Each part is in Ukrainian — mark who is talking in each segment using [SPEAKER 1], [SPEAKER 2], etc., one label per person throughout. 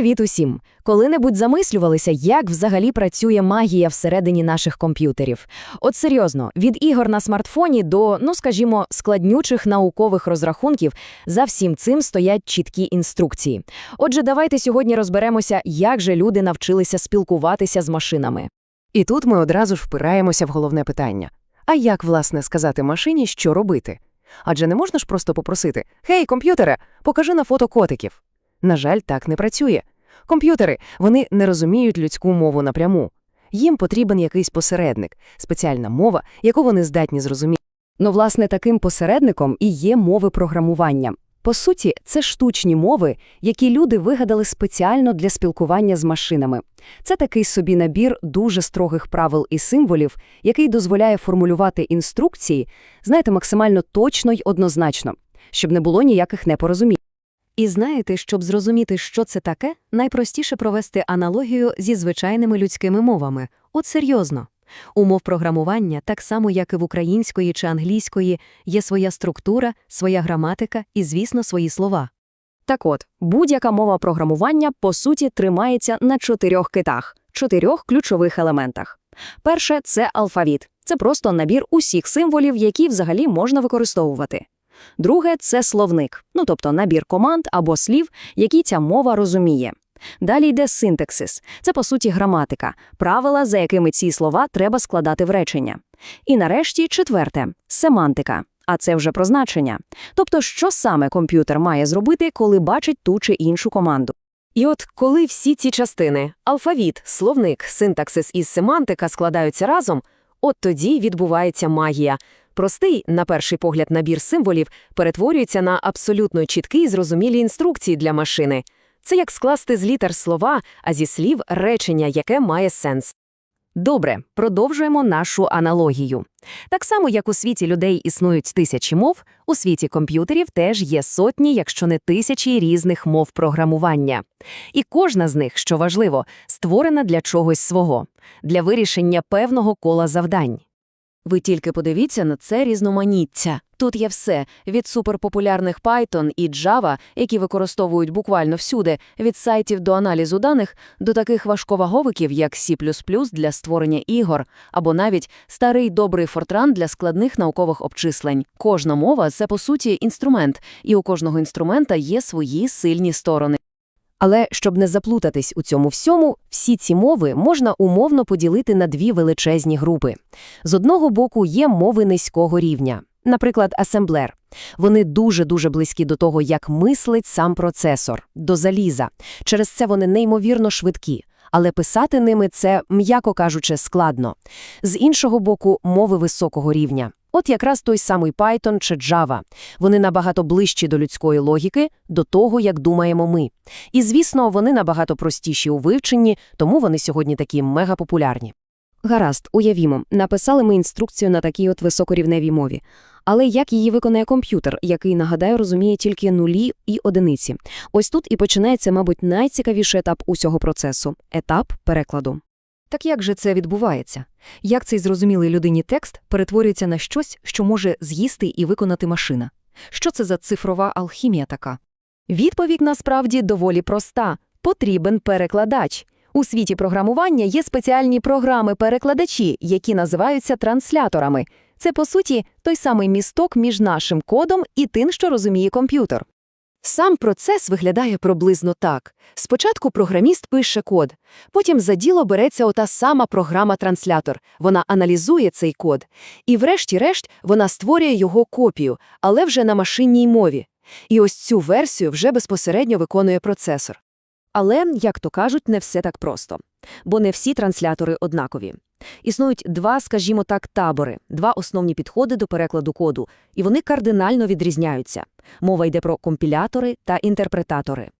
[SPEAKER 1] Привіт усім! Коли-небудь замислювалися, як взагалі працює магія всередині наших комп'ютерів. От серйозно, від ігор на смартфоні до, ну скажімо, складнючих наукових розрахунків за всім цим стоять чіткі інструкції. Отже, давайте сьогодні розберемося, як же люди навчилися спілкуватися з машинами.
[SPEAKER 2] І тут ми одразу ж впираємося в головне питання. А як, власне, сказати машині, що робити? Адже не можна ж просто попросити «Гей, комп'ютере, покажи на фото котиків». На жаль, так не працює. Комп'ютери, вони не розуміють людську мову напряму. Їм потрібен якийсь посередник, спеціальна мова, яку вони здатні зрозуміти.
[SPEAKER 1] Ну, власне, таким посередником і є мови програмування. По суті, це штучні мови, які люди вигадали спеціально для спілкування з машинами. Це такий собі набір дуже строгих правил і символів, який дозволяє формулювати інструкції, знаєте, максимально точно й однозначно, щоб не було ніяких непорозумінь. І знаєте, щоб зрозуміти, що це таке, найпростіше провести аналогію зі звичайними людськими мовами. От серйозно. У мов програмування, так само як і в української чи англійської, є своя структура, своя граматика і, звісно, свої слова. Так от, будь-яка мова програмування, по суті, тримається на чотирьох китах, чотирьох ключових елементах. Перше це алфавіт. Це просто набір усіх символів, які взагалі можна використовувати. Друге це словник, ну тобто набір команд або слів, які ця мова розуміє. Далі йде синтаксис. Це, по суті, граматика, правила, за якими ці слова треба складати в речення. І нарешті четверте семантика. А це вже про значення. Тобто, що саме комп'ютер має зробити, коли бачить ту чи іншу команду.
[SPEAKER 3] І от коли всі ці частини алфавіт, словник, синтаксис і семантика складаються разом, от тоді відбувається магія. Простий, на перший погляд, набір символів перетворюється на абсолютно чіткі і зрозумілі інструкції для машини. Це як скласти з літер слова, а зі слів речення, яке має сенс.
[SPEAKER 1] Добре, продовжуємо нашу аналогію. Так само, як у світі людей існують тисячі мов, у світі комп'ютерів теж є сотні, якщо не тисячі різних мов програмування. І кожна з них, що важливо, створена для чогось свого, для вирішення певного кола завдань. Ви тільки подивіться на це різноманіття. Тут є все від суперпопулярних Python і Java, які використовують буквально всюди, від сайтів до аналізу даних, до таких важковаговиків, як C++ для створення ігор, або навіть старий добрий Fortran для складних наукових обчислень. Кожна мова це по суті інструмент, і у кожного інструмента є свої сильні сторони. Але щоб не заплутатись у цьому всьому, всі ці мови можна умовно поділити на дві величезні групи. З одного боку є мови низького рівня, наприклад, асемблер. Вони дуже-дуже близькі до того, як мислить сам процесор, до заліза. Через це вони неймовірно швидкі. Але писати ними це, м'яко кажучи, складно. З іншого боку, мови високого рівня. От якраз той самий Python чи Java. Вони набагато ближчі до людської логіки, до того, як думаємо ми. І, звісно, вони набагато простіші у вивченні, тому вони сьогодні такі мегапопулярні. Гаразд, уявімо, написали ми інструкцію на такій от високорівневій мові. Але як її виконає комп'ютер, який, нагадаю, розуміє тільки нулі і одиниці? Ось тут і починається, мабуть, найцікавіший етап усього процесу – етап перекладу. Так як же це відбувається? Як цей зрозумілий людині текст перетворюється на щось, що може з'їсти і виконати машина? Що це за цифрова алхімія така? Відповідь насправді доволі проста – потрібен перекладач. У світі програмування є спеціальні програми-перекладачі, які називаються трансляторами. Це, по суті, той самий місток між нашим кодом і тим, що розуміє комп'ютер. Сам процес виглядає приблизно так. Спочатку програміст пише код, потім за діло береться ота сама програма-транслятор, вона аналізує цей код, і врешті-решт вона створює його копію, але вже на машинній мові. І ось цю версію вже безпосередньо виконує процесор. Але, як то кажуть, не все так просто. Бо не всі транслятори однакові. Існують два, скажімо так, табори, два основні підходи до перекладу коду, і вони кардинально відрізняються. Мова йде про компілятори та інтерпретатори.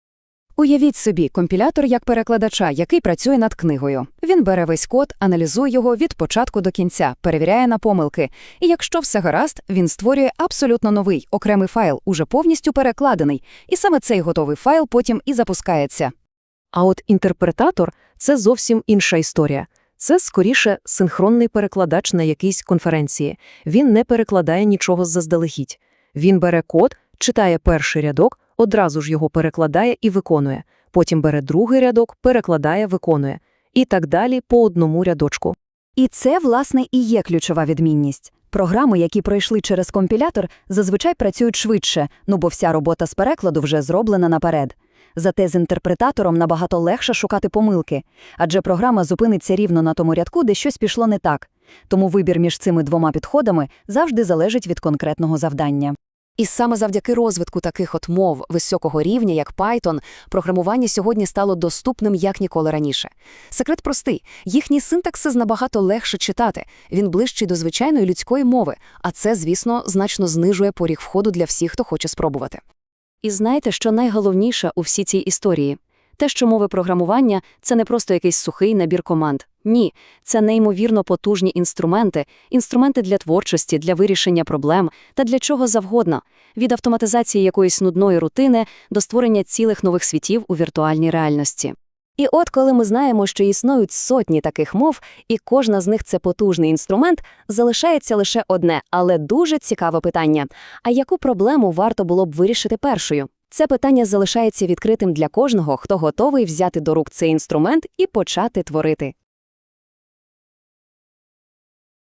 [SPEAKER 1] Уявіть собі, компілятор як перекладача, який працює над книгою. Він бере весь код, аналізує його від початку до кінця, перевіряє на помилки. І якщо все гаразд, він створює абсолютно новий окремий файл, уже повністю перекладений, і саме цей готовий файл потім і запускається. А от інтерпретатор це зовсім інша історія. Це скоріше синхронний перекладач на якійсь конференції. Він не перекладає нічого заздалегідь. Він бере код, читає перший рядок, одразу ж його перекладає і виконує.
[SPEAKER 2] потім бере другий рядок, перекладає, виконує. І так далі по одному рядочку.
[SPEAKER 4] І це, власне, і є ключова відмінність. Програми, які пройшли через компілятор, зазвичай працюють швидше, ну бо вся робота з перекладу вже зроблена наперед. Зате з інтерпретатором набагато легше шукати помилки, адже програма зупиниться рівно на тому рядку, де щось пішло не так. Тому вибір між цими двома підходами завжди залежить від конкретного завдання.
[SPEAKER 3] І саме завдяки розвитку таких от мов високого рівня, як Python, програмування сьогодні стало доступним як ніколи раніше. Секрет простий: їхні синтаксис набагато легше читати, він ближчий до звичайної людської мови, а це, звісно, значно знижує поріг входу для всіх, хто хоче спробувати.
[SPEAKER 1] І знаєте, що найголовніше у всій цій історії? Те, що мови програмування – це не просто якийсь сухий набір команд. Ні, це неймовірно потужні інструменти, інструменти для творчості, для вирішення проблем та для чого завгодно. Від автоматизації якоїсь нудної рутини до створення цілих нових світів у віртуальній реальності. І от коли ми знаємо, що існують сотні таких мов, і кожна з них – це потужний інструмент, залишається лише одне, але дуже цікаве питання. А яку проблему варто було б вирішити першою? Це питання залишається відкритим для кожного, хто готовий взяти до рук цей інструмент і почати творити.